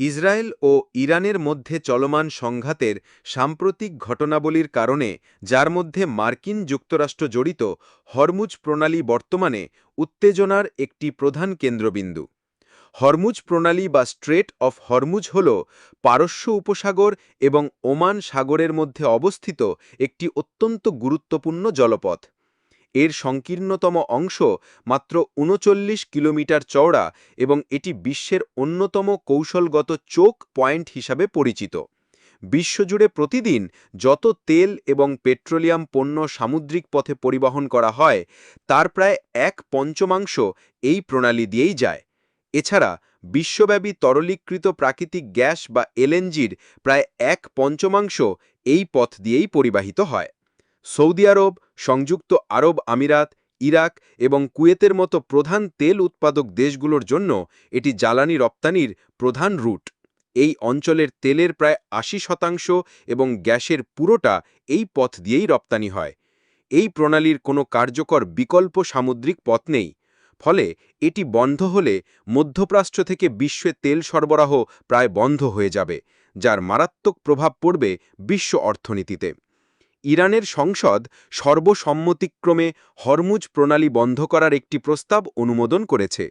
Israel ও ইরানের মধ্যে চলমান সংঘাতের সাম্প্রতিক ঘটনাবলীর কারণে, যার মধ্যে মার্কিন যুক্তরাষ্ট্র জড়িত হরমুজ প্রণালী বর্তমানে উত্তেজনার একটি প্রধান কেন্দ্রবিন্দু। হরমুজ প্রণালী বা স্ট্রেট অফ হরমুজ হল পারস্য উপসাগর এবং ওমান সাগরের মধ্যে অবস্থিত একটি অত্যন্ত গুরুত্বপূর্ণ জলপথ। এর সংকীর্ণতম অংশ মাত্র উনচল্লিশ কিলোমিটার চওড়া এবং এটি বিশ্বের অন্যতম কৌশলগত চোক পয়েন্ট হিসাবে পরিচিত। বিশ্বজুড়ে প্রতিদিন যত তেল এবং পেট্রোলিয়াম পণ্য সামুদ্রিক পথে পরিবহন করা হয়, তার প্রায় এক পঞ্চমাংশ এই প্রণালী দিয়েই যায়। এছাড়া বিশ্বব্যাপী তরলীকৃত প্রাকৃতিক গ্যাস বা এলএনজির প্রায় এক পঞ্চমাংশ এই পথ দিয়েই পরিবাহিত হয়। সৌদি আরব, সংযুক্ত আরব আমিরাত, ইরাক এবং কুয়েতের মতো প্রধান তেল উৎপাদক দেশগুলোর জন্য এটি জ্বালানি রপ্তানির প্রধান রুট। এই অঞ্চলের তেলের প্রায় আশি শতাংশ এবং গ্যাসের পুরোটা এই পথ দিয়েই রপ্তানি হয়। এই প্রণালীর কোনো কার্যকর বিকল্প সামুদ্রিক পথ নেই। ফলে এটি বন্ধ হলে মধ্যপ্রাচ্য থেকে বিশ্বে তেল সরবরাহ প্রায় বন্ধ হয়ে যাবে, যার মারাত্মক প্রভাব পড়বে বিশ্ব অর্থনীতিতে। ইরানের সংসদ সর্বসম্মতিক্রমে হরমুজ প্রণালী বন্ধ করার একটি প্রস্তাব অনুমোদন করেছে।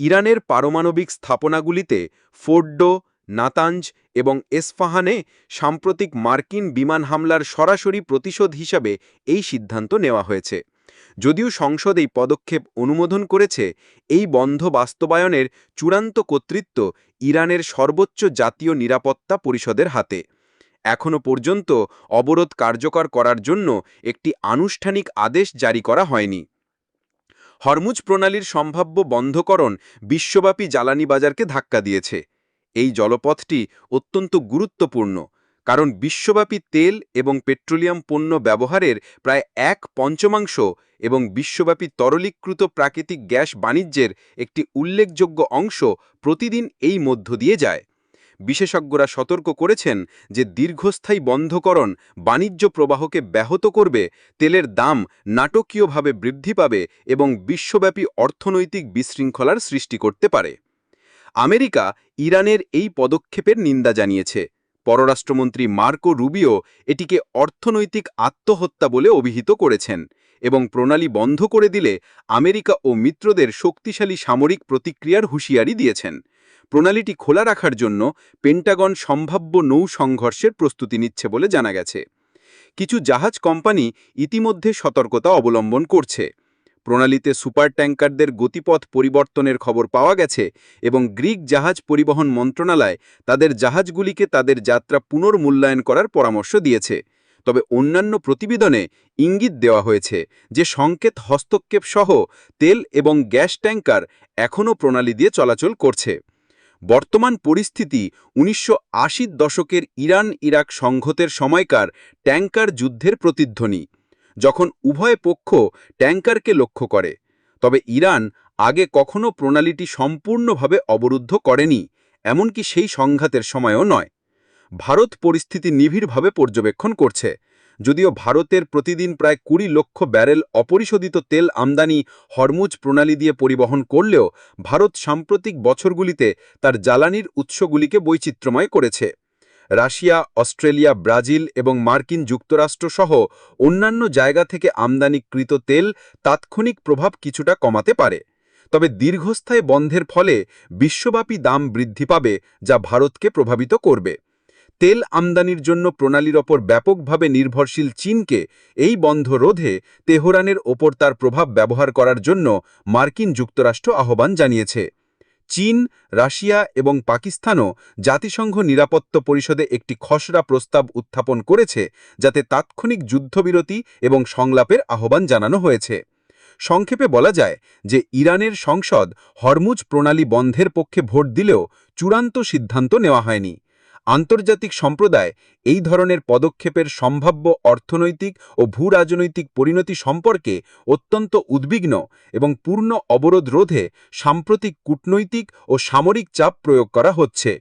ইরানের পারমাণবিক স্থাপনাগুলিতে ফোর্ডো, নাতাঞ্জ এবং এসফাহানে সাম্প্রতিক মার্কিন বিমান হামলার সরাসরি প্রতিশোধ হিসাবে এই সিদ্ধান্ত নেওয়া হয়েছে। যদিও সংসদ এই পদক্ষেপ অনুমোদন করেছে, এই বন্ধ বাস্তবায়নের চূড়ান্ত কর্তৃত্ব ইরানের সর্বোচ্চ জাতীয় নিরাপত্তা পরিষদের হাতে। এখনও পর্যন্ত অবরোধ কার্যকর করার জন্য একটি আনুষ্ঠানিক আদেশ জারি করা হয়নি। হরমুজ প্রণালীর সম্ভাব্য বন্ধকরণ বিশ্বব্যাপী জ্বালানি বাজারকে ধাক্কা দিয়েছে। এই জলপথটি অত্যন্ত গুরুত্বপূর্ণ, কারণ বিশ্বব্যাপী তেল এবং পেট্রোলিয়াম পণ্য ব্যবহারের প্রায় এক পঞ্চমাংশ এবং বিশ্বব্যাপী তরলীকৃত প্রাকৃতিক গ্যাস বাণিজ্যের একটি উল্লেখযোগ্য অংশ প্রতিদিন এই মধ্য দিয়ে যায়। বিশেষজ্ঞরা সতর্ক করেছেন যে দীর্ঘস্থায়ী বন্ধকরণ বাণিজ্য প্রবাহকে ব্যাহত করবে, তেলের দাম নাটকীয়ভাবে বৃদ্ধি পাবে এবং বিশ্বব্যাপী অর্থনৈতিক বিশৃঙ্খলার সৃষ্টি করতে পারে। আমেরিকা ইরানের এই পদক্ষেপের নিন্দা জানিয়েছে। পররাষ্ট্রমন্ত্রী মার্কো রুবিও এটিকে অর্থনৈতিক আত্মহত্যা বলে অভিহিত করেছেন এবং প্রণালী বন্ধ করে দিলে আমেরিকা ও মিত্রদের শক্তিশালী সামরিক প্রতিক্রিয়ার হুঁশিয়ারি দিয়েছেন। প্রণালীটি খোলা রাখার জন্য পেন্টাগন সম্ভাব্য নৌ সংঘর্ষের প্রস্তুতি নিচ্ছে বলে জানা গেছে। কিছু জাহাজ কোম্পানি ইতিমধ্যে সতর্কতা অবলম্বন করছে। প্রণালীতে সুপার ট্যাঙ্কারদের গতিপথ পরিবর্তনের খবর পাওয়া গেছে এবং গ্রিক জাহাজ পরিবহন মন্ত্রণালয় তাদের জাহাজগুলিকে তাদের যাত্রা পুনর্মূল্যায়ন করার পরামর্শ দিয়েছে। তবে অন্যান্য প্রতিবেদনে ইঙ্গিত দেওয়া হয়েছে যে সংকেত হস্তক্ষেপ সহ তেল এবং গ্যাস ট্যাঙ্কার এখনও প্রণালী দিয়ে চলাচল করছে। বর্তমান পরিস্থিতি উনিশশো দশকের ইরান ইরাক সংঘতের সময়কার ট্যাঙ্কার যুদ্ধের প্রতিধ্বনি, যখন উভয় পক্ষ ট্যাঙ্কারকে লক্ষ্য করে। তবে ইরান আগে কখনো প্রণালীটি সম্পূর্ণভাবে অবরুদ্ধ করেনি, এমনকি সেই সংঘাতের সময়ও নয়। ভারত পরিস্থিতি নিবিড়ভাবে পর্যবেক্ষণ করছে। যদিও ভারতের প্রতিদিন প্রায় কুড়ি লক্ষ ব্যারেল অপরিশোধিত তেল আমদানি হরমুজ প্রণালী দিয়ে পরিবহন করলেও ভারত সাম্প্রতিক বছরগুলিতে তার জ্বালানির উৎসগুলিকে বৈচিত্র্যময় করেছে। রাশিয়া, অস্ট্রেলিয়া, ব্রাজিল এবং মার্কিন যুক্তরাষ্ট্র সহ অন্যান্য জায়গা থেকে আমদানিকৃত তেল তাৎক্ষণিক প্রভাব কিছুটা কমাতে পারে। তবে দীর্ঘস্থায়ী বন্ধের ফলে বিশ্বব্যাপী দাম বৃদ্ধি পাবে, যা ভারতকে প্রভাবিত করবে। তেল আমদানির জন্য প্রণালীর ওপর ব্যাপকভাবে নির্ভরশীল চীনকে এই বন্ধ রোধে তেহরানের ওপর তার প্রভাব ব্যবহার করার জন্য মার্কিন যুক্তরাষ্ট্র আহ্বান জানিয়েছে। চীন, রাশিয়া এবং পাকিস্তানও জাতিসংঘ নিরাপত্তা পরিষদে একটি খসড়া প্রস্তাব উত্থাপন করেছে, যাতে তাৎক্ষণিক যুদ্ধবিরতি এবং সংলাপের আহ্বান জানানো হয়েছে। সংক্ষেপে বলা যায় যে, ইরানের সংসদ হরমুজ প্রণালী বন্ধের পক্ষে ভোট দিলেও চূড়ান্ত সিদ্ধান্ত নেওয়া হয়নি। আন্তর্জাতিক সম্প্রদায় এই ধরনের পদক্ষেপের সম্ভাব্য অর্থনৈতিক ও ভূরাজনৈতিক পরিণতি সম্পর্কে অত্যন্ত উদ্বিগ্ন এবং পূর্ণ অবরোধ রোধে সাম্প্রতিক কূটনৈতিক ও সামরিক চাপ প্রয়োগ করা হচ্ছে।